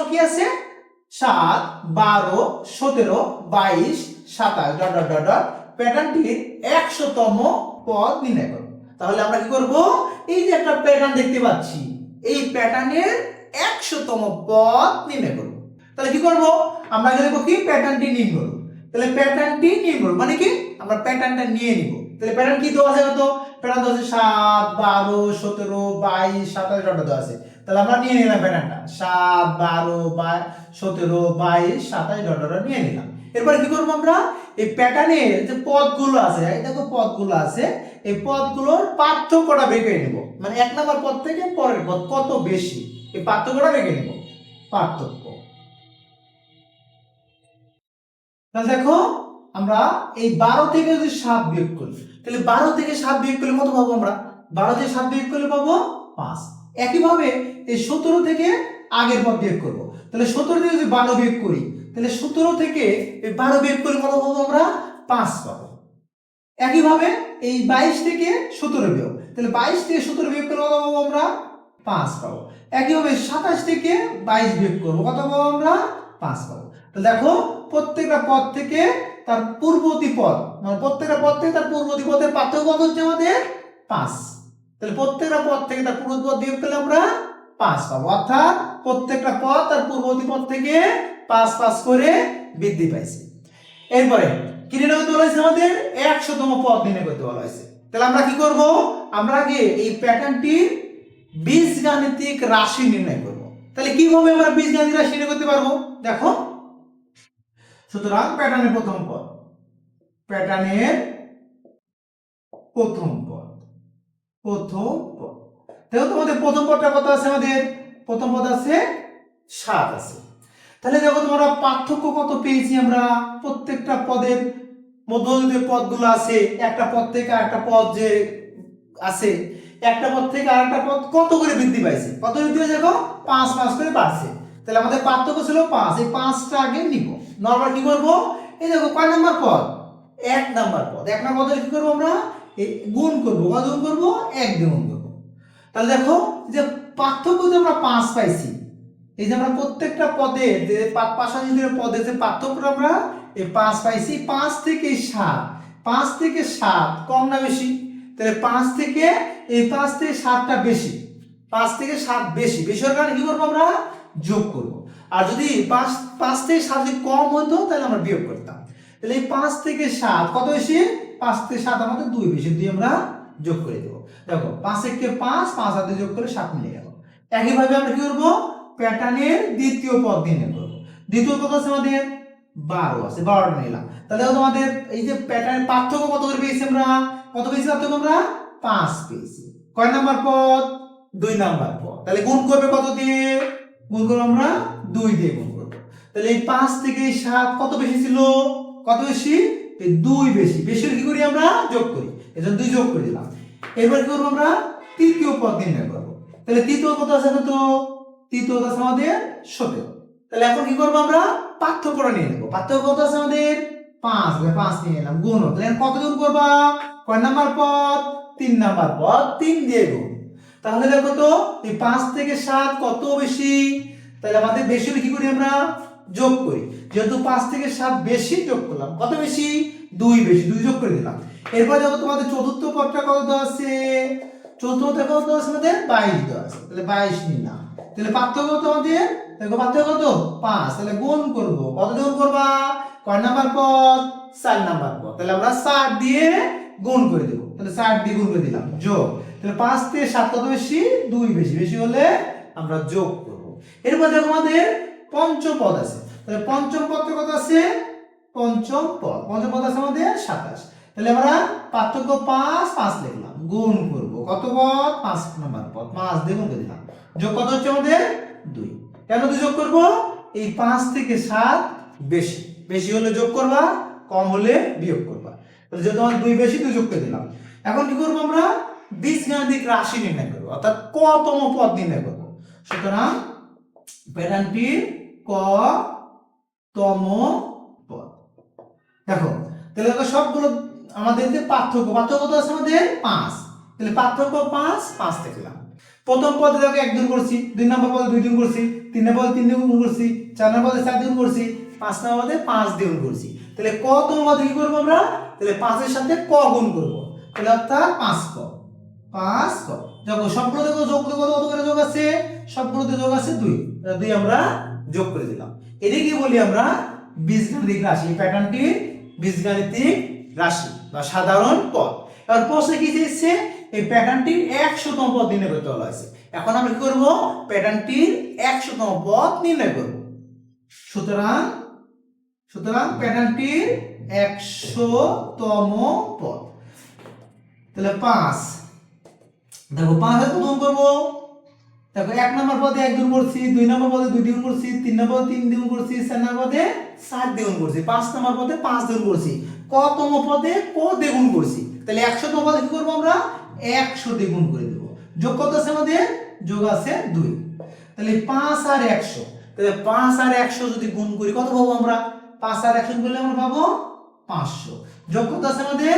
প্রশ্ন কি আছে? সাত, বারো, সতেরো, বাইশ, সাতাশ, ডট ডট ডট ডট প্যাটার্নটির একশোতম পদ নির্ণয় করো। তাহলে আমরা কি করব? এই যে একটা প্যাটার্ন দেখতে পাচ্ছি, এই প্যাটার্নের একশোতম পদ নির্ণয় করব। তাহলে কি করব? আমরা আগে কি? প্যাটার্নটি নির্ণয় করব। তাহলে প্যাটার্নটি নির্ণয় করব মানে কি? আমরা প্যাটার্নটা নিয়ে নিব। তাহলে প্যাটার্ন কি দেওয়া আছে কত? প্যাটার্ন দেওয়া আছে সাত, বারো, সতেরো, বাইশ, সাতাশ, ডট দেওয়া আছে। তাহলে আমরা নিয়ে নিলাম প্যাটার্নটা। সাত, বারো বা সতেরো, বাইশ, সাতাশ, ডট ডট নিয়ে নিলাম। এরপরে কি করব আমরা? এই প্যাটার্নের যে পদগুলো আছে, এই দেখো পদগুলো আছে, এই পদগুলোর পার্থক্যটা বেঁকে নেব। মানে এক নম্বর পদ থেকে পরের পদ কত বেশি? এই পার্থক্যটা বেঁকে নেব। পার্থক্য। তাহলে দেখো, আমরা এই বারো থেকে যদি সাত বিয়োগ করি, তাহলে বারো থেকে সাত বিয়োগ করলে কত পাবো আমরা? বারো থেকে সাত বিয়োগ করলে পাবো পাঁচ। একইভাবে এই সতেরো থেকে আগের পদ বিয়োগ করব। তাহলে সতেরো থেকে যদি বারো বিয়োগ করি, তাহলে সতেরো থেকে এই বারো বিয়োগ করলে কত পাবো আমরা? পাঁচ পাবো। একইভাবে এই বাইশ থেকে সতেরো বিয়োগ, তাহলে বাইশ থেকে সতেরো বিয়োগ করলে কত পাবো আমরা? পাঁচ পাবো। একইভাবে সাতাশ থেকে বাইশ বিয়োগ করব, কত পাবো আমরা? পাঁচ পাবো। তো দেখো, প্রত্যেকটা পদ থেকে তার পূর্ববর্তী পদ মানে প্রত্যেকটা পদ থেকে তার পূর্ববর্তী পদের পার্থক্য কত হচ্ছে আমাদের? পাঁচ। তাহলে প্রত্যেকটা পদ থেকে তার পূর্ববর্তী পদ বিয়োগ করলে আমরা পাঁচ পাবো। অর্থাৎ প্রত্যেকটা পদ তার পূর্ববর্তী পদ থেকে পাঁচ পাঁচ করে বৃদ্ধি পাইছে। এরপরে কি নির্ণয় করতে বলা হয়েছে আমাদের একশোতম পদ নির্ণয় করতে বলা হয়েছে। তাহলে আমরা কি করব? আমরা আগে এই প্যাটার্নটির বীজগাণিতিক রাশি নির্ণয় করব। তাহলে কীভাবে আমরা বীজগাণিতিক রাশি নির্ণয় করতে পারব? দেখো। সুতরাং প্যাটার্নের প্রথম পদ। প্যাটার্নের প্রথম পদ। প্রথম পদ দেখো তোমাদের প্রথম পদটা কত আছে আমাদের? প্রথম পদ আছে সাত আছে। তাহলে দেখো তোমরা পার্থক্য কত পেয়েছি আমরা? প্রত্যেকটা পদের মধ্যে যে পদগুলো আছে। একটা পদ থেকে একটা পদ যে আছে, একটা পদ থেকে আরেকটা পদ কত করে বৃদ্ধি পাইছে? কত বৃদ্ধি হয়েছে দেখো? পাঁচ পাঁচ করে বাড়ছে। তাহলে আমাদের পার্থক্য ছিল পাঁচ। এই পাঁচটা আগে নিব। নর্মাল কি করব? এই দেখো, কয় নাম্বার পদ? এক নাম্বার পদ। এক নাম্বার পদে কি করব আমরা? এই গুণ করব কত গুণ করব, এক দিয়ে গুণ করব। তাহলে দেখো যে পার্থক্য যে আমরা পাঁচ পাইছি, এই যে আমরা প্রত্যেকটা পদে যে পাশাপাশি পদে যে পার্থক্য আমরা এই পাঁচ পাইছি, পাঁচ থেকে সাত, পাঁচ থেকে সাত কম না বেশি? তাহলে পাঁচ থেকে, এই পাঁচ থেকে সাতটা বেশি, পাঁচ থেকে সাত বেশি বেশি হওয়ার কারণে কি করব আমরা? যোগ করব। আর যদি পাঁচ পাঁচ থেকে সাত যদি কম হতো, তাহলে আমরা বিয়োগ করতাম। তাহলে এই পাঁচ থেকে সাত কত বেশি? পাঁচ থেকে সাত আমাদের দুই বেশি, দুই আমরা যোগ করে দেবো। দেখো, পাঁচ থেকে পাঁচ পাঁচ হাতে যোগ করে সাত মিলে গেল। একইভাবে আমরা কি করব? প্যাটার্নের দ্বিতীয় পদ নির্ণয় করব দ্বিতীয় পদ আছে আমাদের বারো আছে বারোটা নিলাম। তাহলে তোমাদের এই যে প্যাটার্নের পার্থক্য কত করে পেয়েছি আমরা? কত পেয়েছি পার্থক্য আমরা? পাঁচ পেয়েছি। কয় নাম্বার পদ? দুই নাম্বার পদ। তাহলে গুণ করবে কত দিয়ে? গুণ করব আমরা দুই দিয়ে গুণ করব। তাহলে এই পাঁচ থেকে সাত কত বেশি ছিল? কত বেশি? দুই বেশি। বেশি কি করি আমরা? যোগ করি। এজন্য দুই যোগ করে দিলাম। এবার কি করব আমরা? তৃতীয় পদ নির্ণয় করব। তাহলে তৃতীয় কত আছে কত? তৃতীয় আছে আমাদের সতেরো। তাহলে এখন কি করব আমরা? পার্থক্যটা নিয়ে নেব। পার্থক্য কত আছে আমাদের? পাঁচ। পাঁচ নিয়ে নিলাম। গুণ তাহলে কত করবা? কয় নাম্বার পদ? তিন নাম্বার পদ। তিন দিয়ে গুণ। তাহলে দেখো তো, এই পাঁচ থেকে সাত কত বেশি? তাহলে আমাদের বেশি কি করি আমরা? যোগ করি। যেহেতু পাঁচ থেকে সাত বেশি যোগ করলাম, কত বেশি? দুই বেশি, দুই যোগ করে দিলাম এরপর দেখো তোমাদের চতুর্থ পদটা কত আছে? চতুর্থ কত আছে আমাদের? বাইশ দেওয়া আছে। তাহলে বাইশ নিলাম। তাহলে পার্থক্য কত দেখো পার্থক্য কত? পাঁচ। তাহলে গুণ করব। কত গুণ করবা? কয় নাম্বার পদ? চার নাম্বার পদ। তাহলে আমরা চার দিয়ে গুণ করে দেবো। তাহলে চার দিয়ে গুণ করে দিলাম। যোগ। তাহলে পাঁচ থেকে সাত কত বেশি? দুই বেশি। বেশি হলে আমরা যোগ করব। এরপর দেখো আমাদের পঞ্চম পদ আছে। তাহলে পঞ্চম পদটা কত আছে? পঞ্চম পদ। পঞ্চম পদ আছে আমাদের সাতাশ। তাহলে আমরা পার্থক্য পাঁচ পাঁচ লিখলাম। গুণ করব। কত পদ? পাঁচ নাম্বার পদ। পাঁচ দিয়ে গুণ দিলাম। যোগ কত হচ্ছে আমাদের? দুই। কেন দুই যোগ করব? এই পাঁচ থেকে সাত বেশি। বেশি হলে যোগ করবা, কম হলে বিয়োগ করবা। তাহলে যেহেতু আমার দুই বেশি, দুই যোগ করে দিলাম। এখন কি করব আমরা? বীজগাণিতিক রাশি নির্ণয় করব। অর্থাৎ কতম পদ নির্ণয় করব। সুতরাং প্যাটার্নটির ক তম পদ। দেখো, তাহলে দেখো সবগুলো আমাদের যে পার্থক্য পার্থক্য কত আছে আমাদের? পাঁচ। তাহলে পার্থক্য পাঁচ পাঁচ দেখলাম। প্রথম পদে দেখো এক গুণ করছি, দুই নম্বর পদে দুই গুণ করছি, তিন নম্বর পদে তিন গুণ করছি, চার নম্বর পদে চার গুণ করছি, পাঁচ নম্বর পদে পাঁচ গুণ করছি। তাহলে ক তম পদে কি করব আমরা? তাহলে পাঁচের সাথে ক গুণ করব। তাহলে অর্থাৎ পাঁচ ক পাঁচ ক। দেখো, সবগুলোতে কত যোগ কত করে যোগ আছে? সবগুলোতে যোগ আছে দুই। দুই আমরা যোগ করে দিলাম। এদিকে বলি আমরা বীজগাণিতিক রাশি। এই প্যাটার্নটি বীজগাণিতিক রাশি বা সাধারণ পদ। এবার প্রশ্নে কি চেয়েছে এই প্যাটার্নটির একশোতম পদ নির্ণয় করতে বলা হয়েছে। এখন আমরা কি করব? প্যাটার্নটির একশোতম পদ নির্ণয় করব। সুতরাং সুতরাং প্যাটার্নটির একশোতম পদ। তাহলে পাঁচ। দেখো পাঁচ হাজার প্রথম করব। দেখো এক নম্বর পদে এক গুণ করছি, দুই নম্বর পদে দুই দ্বিগুণ করছি, তিন নম্বর পদে তিন দ্বিগুণ করছি, চার নম্বর পদে সাত দ্বিগুণ করছি, পাঁচ নম্বর পদে পাঁচ দ্বিগুণ করছি। কতম পদে ক দ্বিগুণ করছি। তাহলে একশো তম পদে কি করব আমরা? একশো দ্বিগুণ করে দেবো। যোগ কত আছে আমাদের? যোগ আছে দুই। তাহলে পাঁচ আর একশো। তাহলে পাঁচ আর একশো যদি গুণ করি, কত পাবো আমরা? পাঁচ আর একশো করলে আমরা পাবো পাঁচশো। যোগ কত আছে আমাদের?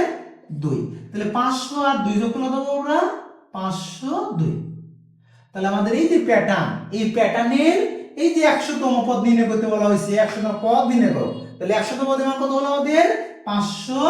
দুই। তাহলে পাঁচশো আর দুই যোগ করলে পাবো আমরা? পাঁচশো দুই। তাহলে আমাদের এই যে প্যাটার্ন এই প্যাটার্নের এই যে একশোতম পদ নির্ণয় করতে বলা হয়েছে, একশোতম পদ নির্ণয় করো। তাহলে একশোতম পদের মান কত হলো আমাদের? পাঁচশো